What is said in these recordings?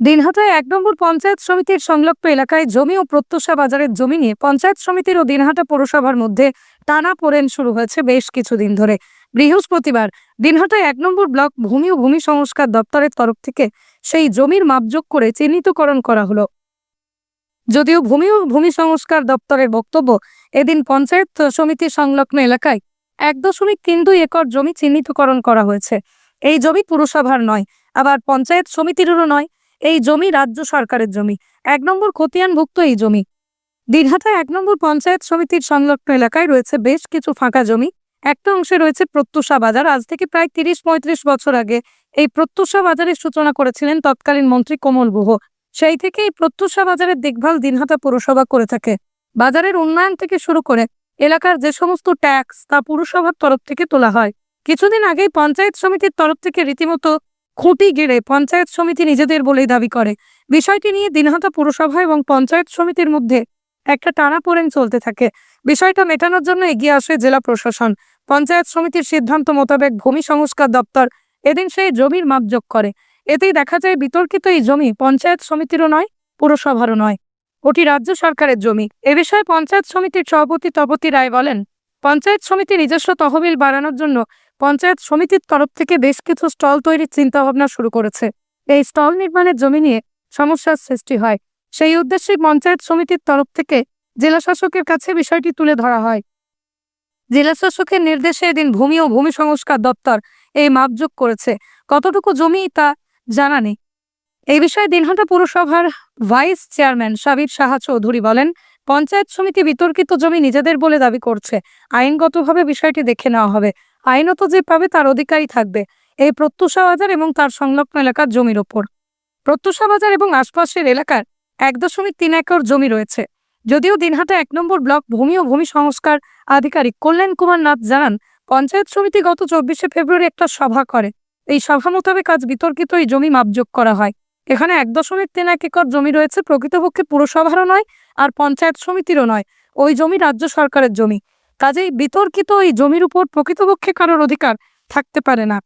দিনহাটায় এক নম্বর পঞ্চায়েত সমিতির সংলগ্ন এলাকায় জমি ও প্রত্যুষা বাজারের জমি নিয়ে পঞ্চায়েত সমিতির ও দিনহাটা পৌরসভার মধ্যে টানা পোড়েন শুরু হয়েছে বেশ কিছুদিন ধরে। বৃহস্পতিবার দিনহাটায় এক নম্বর ব্লক ভূমি ও ভূমি সংস্কার দপ্তরের তরফ থেকে সেই জমির মাপযোগ করে চিহ্নিতকরণ করা হলো। যদিও ভূমি ও ভূমি সংস্কার দপ্তরের বক্তব্য এদিন পঞ্চায়েত সমিতি সংলগ্ন এলাকায় এক দশমিক তিন দুই একর জমি চিহ্নিতকরণ করা হয়েছে। এই জমি পুরসভার নয়, আবার পঞ্চায়েত সমিতিরও নয় এই জমি রাজ্য সরকারের জমি। এক নম্বর খতিয়ানভুক্ত এই জমি। দিনহাটায় এক নম্বর পঞ্চায়েত সমিতির সংলগ্ন এলাকায় রয়েছে বেশ কিছু ফাঁকা জমি। একটা অংশে রয়েছে প্রত্যুষা বাজার। আজ থেকে প্রায় তিরিশ পঁয়ত্রিশ বছর আগে এই প্রত্যুষা বাজারের সূচনা করেছিলেন তৎকালীন মন্ত্রী কোমল গুহ সেই থেকে এই প্রত্যুষা বাজারের দেখভাল দিনহাটা পুরসভা করে থাকে। বাজারের উন্নয়ন থেকে শুরু করে এলাকার যে সমস্ত ট্যাক্স তা পুরসভার তরফ থেকে তোলা হয়। কিছুদিন আগেই পঞ্চায়েত সমিতির তরফ থেকে রীতিমতো খুঁটি গেড়ে পঞ্চায়েত সমিতি নিজেদের বলেই দাবি করে। বিষয়টি নিয়ে দিনহাটা পুরসভা এবং পঞ্চায়েত সমিতির মধ্যে একটা টানাপোড়েন চলতে থাকে। বিষয়টা মেটানোর জন্য এগিয়ে আসে জেলা প্রশাসন। পঞ্চায়েত সমিতির সিদ্ধান্ত মোতাবেক ভূমি সংস্কার দপ্তর এদিন সেই জমির মাপযোগ করে। এতেই দেখা যায় বিতর্কিত এই জমি পঞ্চায়েত সমিতিরও নয়, পুরসভারও নয়। ওটি রাজ্য সরকারের জমি। এ বিষয়ে পঞ্চায়েত সমিতির সভাপতি তপতি রায় বলেন, পঞ্চায়েত সমিতি নিজস্ব তহবিল বাড়ানোর জন্য পঞ্চায়েত সমিতির তরফ থেকে বেশ কিছু স্টল তৈরির চিন্তাভাবনা শুরু করেছে। এই স্টল নির্মাণের জমি নিয়ে সমস্যার সৃষ্টি হয়। সেই উদ্দেশ্যে পঞ্চায়েত সমিতির তরফ থেকে জেলা শাসকের কাছে বিষয়টি তুলে ধরা হয়। জেলা শাসকের নির্দেশে এদিন ভূমি ও ভূমি সংস্কার দপ্তর এই মাপযোগ করেছে। কতটুকু জমি তা জানা নেই। এই বিষয়ে দিনহাটা পুরসভার ভাইস চেয়ারম্যান সাবির সাহা চৌধুরী বলেন, পঞ্চায়েত সমিতি বিতর্কিত জমি নিজেদের বলে দাবি করছে। আইনগতভাবে বিষয়টি দেখে নেওয়া হবে। আইনত যে পাবে তার অধিকারই থাকবে, এই প্রত্যুষা বাজার এবং তার সংলগ্ন এলাকার জমির ওপর। প্রত্যুষা বাজার এবং আশপাশের এলাকার এক দশমিক তিন একর জমি রয়েছে। যদিও দিনহাটা এক নম্বর ব্লক ভূমি ও ভূমি সংস্কার আধিকারিক কল্যাণ কুমার নাথ জানান, পঞ্চায়েত সমিতি গত চব্বিশে ফেব্রুয়ারি একটা সভা করে। এই সভা মোতাবেক আজ বিতর্কিত এই জমি মাপযোগ করা হয়। এখানে এক দশমিক তিন এক একর জমি রয়েছে, প্রকৃতপক্ষে পুরসভারও নয় আর পঞ্চায়েত সমিতিরও নয়। ওই জমি রাজ্য সরকারের জমি। কাজেই বিতর্কিত এই জমির উপর প্রকৃতপক্ষে কারোর অধিকার থাকতে পারে না।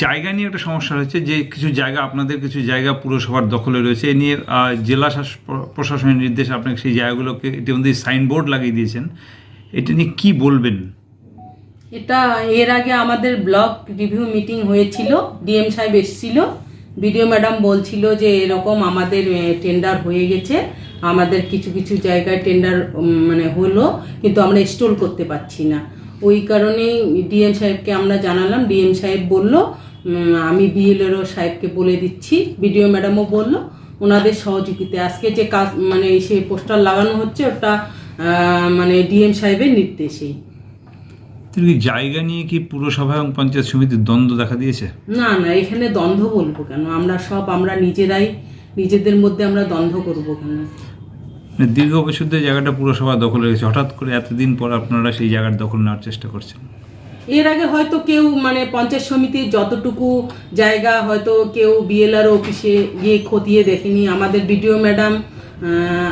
জায়গা নিয়ে একটা সমস্যা হচ্ছে যে কিছু জায়গা আপনাদের কিছু জায়গা পুরসভার দখলে রয়েছে। এ নিয়ে জেলা শাস- প্রশাসনের নির্দেশে আপনাকে সেই জায়গাগুলোকে ইতিমধ্যে সাইনবোর্ড লাগিয়ে দিয়েছেন। এটা নিয়ে কি বলবেন? এটা এর আগে আমাদের ব্লক রিভিউ মিটিং হয়েছিল ডিএম সাহেব এসেছিল। বিডিও ম্যাডাম বলছিল যে এরকম আমাদের টেন্ডার হয়ে গেছে। আমাদের কিছু কিছু জায়গায় টেন্ডার মানে হলো কিন্তু আমরা স্টল করতে পারছি না। ওই কারণেই ডিএম সাহেবকে আমরা জানালাম ডিএম সাহেব বলল আমি বিএলএরও সাহেবকে বলে দিচ্ছি বিডিও ম্যাডামও বলল ওনাদের সহযোগিতায় আজকে যে কাজ মানে সে পোস্টার লাগানো হচ্ছে ওটা মানে ডিএম সাহেবের নির্দেশেই। জায়গা নিয়ে কি পুরসভা এবং পঞ্চায়েত সমিতির দ্বন্দ্ব দেখা দিয়েছে? না না এখানে দ্বন্দ্ব বলব কেন? আমরা সব আমরা নিজেরাই নিজেদের মধ্যে আমরা দ্বন্দ্ব করব কেন? মানে দীর্ঘ বছর ধরে জায়গাটা পুরসভা দখল রয়েছে হঠাৎ করে এতদিন পর আপনারা সেই জায়গার দখল নেওয়ার চেষ্টা করছেন? এর আগে হয়তো কেউ মানে পঞ্চায়েত সমিতির যতটুকু জায়গা হয়তো কেউ বিএলআর অফিসে গিয়ে খতিয়ে দেখেনি। আমাদের বিডিও ম্যাডাম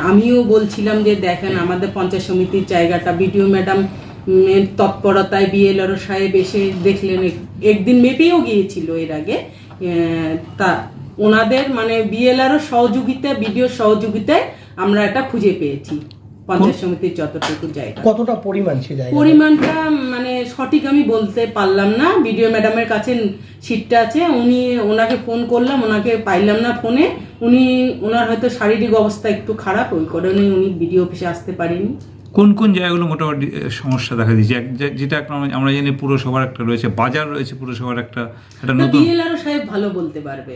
আমিও বলছিলাম যে দেখেন আমাদের পঞ্চায়েত সমিতির জায়গাটা বিডিও ম্যাডাম তৎপরতায় বিএলআর সাহেব এসে দেখলেন। একদিন মেপেও গিয়েছিল এর আগে তা ওনাদের মানে বিএলআরও সহযোগিতায় বিডিও সহযোগিতায় আমরা এটা খুঁজে পেয়েছি পঞ্চায়েত সমিতির যতটুকু জায়গা। কতটা পরিমাণ সে জায়গা পরিমাণটা মানে সঠিক আমি বলতে পারলাম না ভিডিও ম্যাডামের কাছে সিটটা আছে উনি ওনাকে ফোন করলাম ওনাকে পাইলাম না ফোনে উনি ওনার হয়তো শারীরিক অবস্থা একটু খারাপ ওই কারণে উনি বিডিও অফিসে আসতে পারেনি। কোন কোন জায়গাগুলো মোটামুটি সমস্যা দেখা যে- যেটা একটা আমরা- জানি পুরসভার একটা রয়েছে বাজার রয়েছে পুরসভার একটা একটা নতুন বিএলআর সাহেব ভালো বলতে পারবে।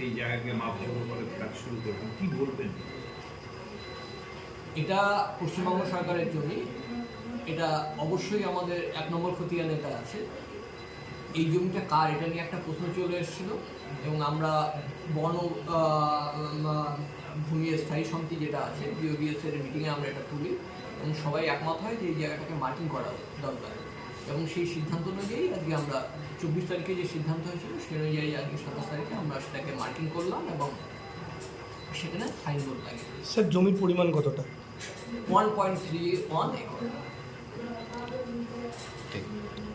সেই জায়গাকে মাপযোগ করে কাজ শুরু করবেন। কি বলবেন? এটা পশ্চিমবঙ্গ সরকারের জমি। এটা অবশ্যই আমাদের এক নম্বর খতিয়ান এটা আছে। এই জমিটা কার? এটা নিয়ে একটা প্রশ্ন চলে এসেছিল। এবং আমরা বন উম, স্থায়ী সমিতি যেটা আছে বিওবিএস এর মিটিংয়ে আমরা এটা তুলি। এবং সবাই একমত হয় যে এই জায়গাটাকে মার্কিং করা দরকার। এবং সেই সিদ্ধান্ত অনুযায়ী আজকে আমরা চব্বিশ তারিখে যে সিদ্ধান্ত হয়েছিল সেই অনুযায়ী আজকে সাতাশ তারিখে আমরা সেটাকে মার্কিং করলাম এবং সেখানে সাইনবোর্ড লাগিয়ে স্যার জমির পরিমাণ কতটা? One point three one acre